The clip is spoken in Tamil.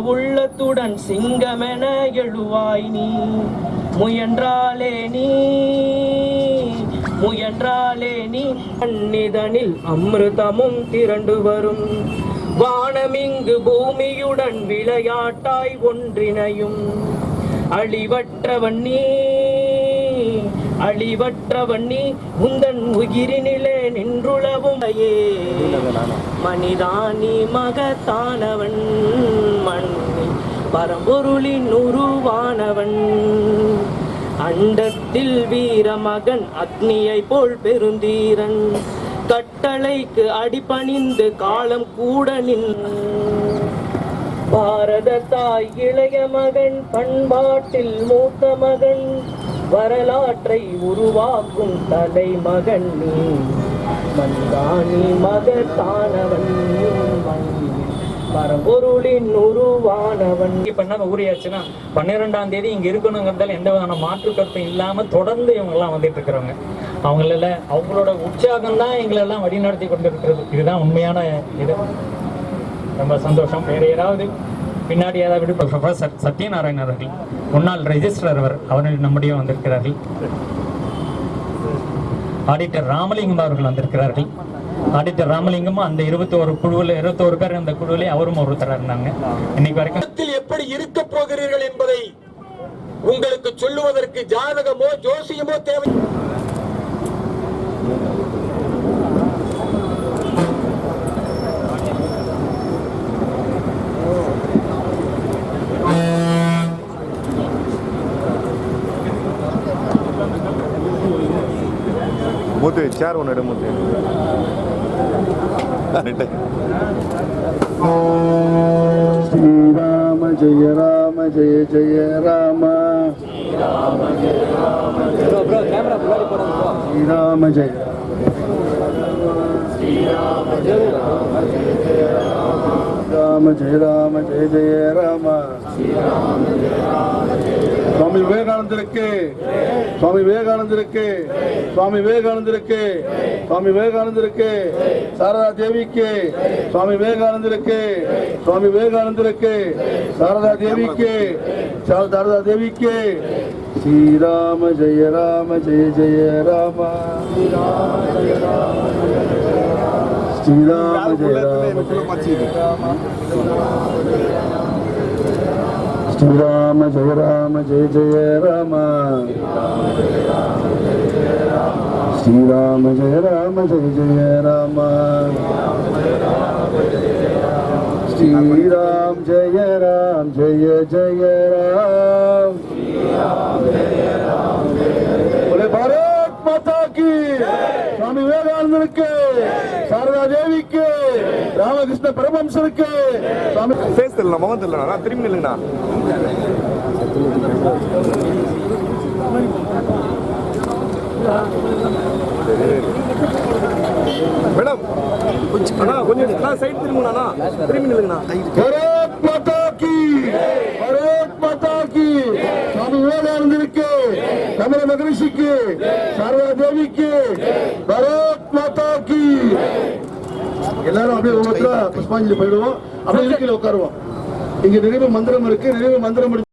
உள்ளத்துடன் சிங்கமென எழுவாய் நீ. முயன்றாலே நீ முயன்றாலே நீ. கண்ணிதனில் அமிர்தமும் திரண்டு வரும். வானமிங்கு பூமியுடன் விளையாட்டாய் ஒன்றினையும் அழிவற்றவன் நீ அழிவற்றவன் நீ. உந்தன் உயிரினிலே நின்றுளவும். மனிதானி மகத்தானவன். பரம்பொருளின் உருவானவன். அண்டத்தில் வீரமகன் அக்னியை போல் பெருந்தீரன். கட்டளைக்கு அடிபணிந்து காலம் கூட நின். பாரத தாய் இளைய மகன் பண்பாட்டில் மூத்த மகன். வரலாற்றை உருவாக்கும் தலைமகன் நீ. மந்தானி மகத்தானவன். உருவானவன். இப்ப என்ன ஊறியாச்சுன்னா பன்னிரெண்டாம் தேதி இங்க இருக்கணுங்கிறதால எந்த விதமான மாற்று கருத்தும் இல்லாம தொடர்ந்து இவங்க எல்லாம் வந்துட்டு இருக்கிறவங்க. அவங்கள அவங்களோட உற்சாகம் தான் எங்களை எல்லாம் வழிநடத்தி கொண்டிருக்கிறது. இதுதான் உண்மையான இது. ரொம்ப சந்தோஷம். வேற யாராவது பின்னாடி ஏதாவது விடு ப்ரொஃபசர் சத்யநாராயணன் அவர்கள் முன்னாள் ரெஜிஸ்டர் அவர் அவர்கள் நம்முடைய வந்திருக்கிறார்கள். ஆடிட்டர் ராமலிங்கம் அவர்கள் வந்திருக்கிறார்கள். ஆடிட்டர் ராமலிங்கமும் அந்த இருபத்தோரு குழுவில் இருபத்தோரு பேர் அந்த குழுவிலே அவரும் ஒருத்தராக இருந்தாங்க. இன்னைக்கு வரைக்கும் எப்படி இருக்க போகிறீர்கள் என்பதை உங்களுக்கு சொல்லுவதற்கு ஜாதகமோ ஜோசியமோ தேவை மூத்து சேர் ஒன்று எடு மூத்து. ஸ்ரீராம ஜெய ராம ஜெய ஜெய ராம. ஸ்ரீராம ஜெய ராம. ஜெய ராம ஜெய ஜெய ராம. சுவாமி விவேகானந்தருக்கு. சுவாமி விவேகானந்தருக்கு. சுவாமி விவேகானந்தருக்கு. சுவாமி விவேகானந்தருக்கு. சாரதா தேவிக்கு. சுவாமி விவேகானந்தருக்கு. சுவாமி விவேகானந்தருக்கு. சாரதா தேவிக்கு. சாரதா தேவிக்கு. ஸ்ரீராம ஜெய ராம ஜெய ஜெய ராம. ஸ்ரீராம ஜெய ராம ஸ்ரீராம ஜெய ராம. श्री राम जय राम, जय जय राम। श्री राम जय राम, जय जय राम। श्री राम जय राम, जय जय राम। बोले भारत माता की, स्वामी विवेकानंद के, शारदा देवी के ராமகிருஷ்ண பரமம்சருக்கு ஃபேஸ் தெரியல முகம் தெரியலண்ணா திரும்பி நில்லுங்கண்ணா மேடம் கொஞ்சம் அண்ணா சைடு திரும்புங்கண்ணா திரும்பி நில்லுங்கண்ணா. பரத் மாதா கி பரத் மாதா கி. சுவாமி விவேகானந்தருக்கு தமிழ மகரிஷிக்கு சர்வதேவிக்கு பரத் மாதா கி. எல்லாரும் அப்படியே ஒவ்வொருத்தரும் புஷ்பாஞ்சலி போயிடுவோம். அப்படியே இருக்கையில் உட்காருவோம். இங்க நிறைவு மந்திரம் இருக்கு நிறைவு மந்திரம்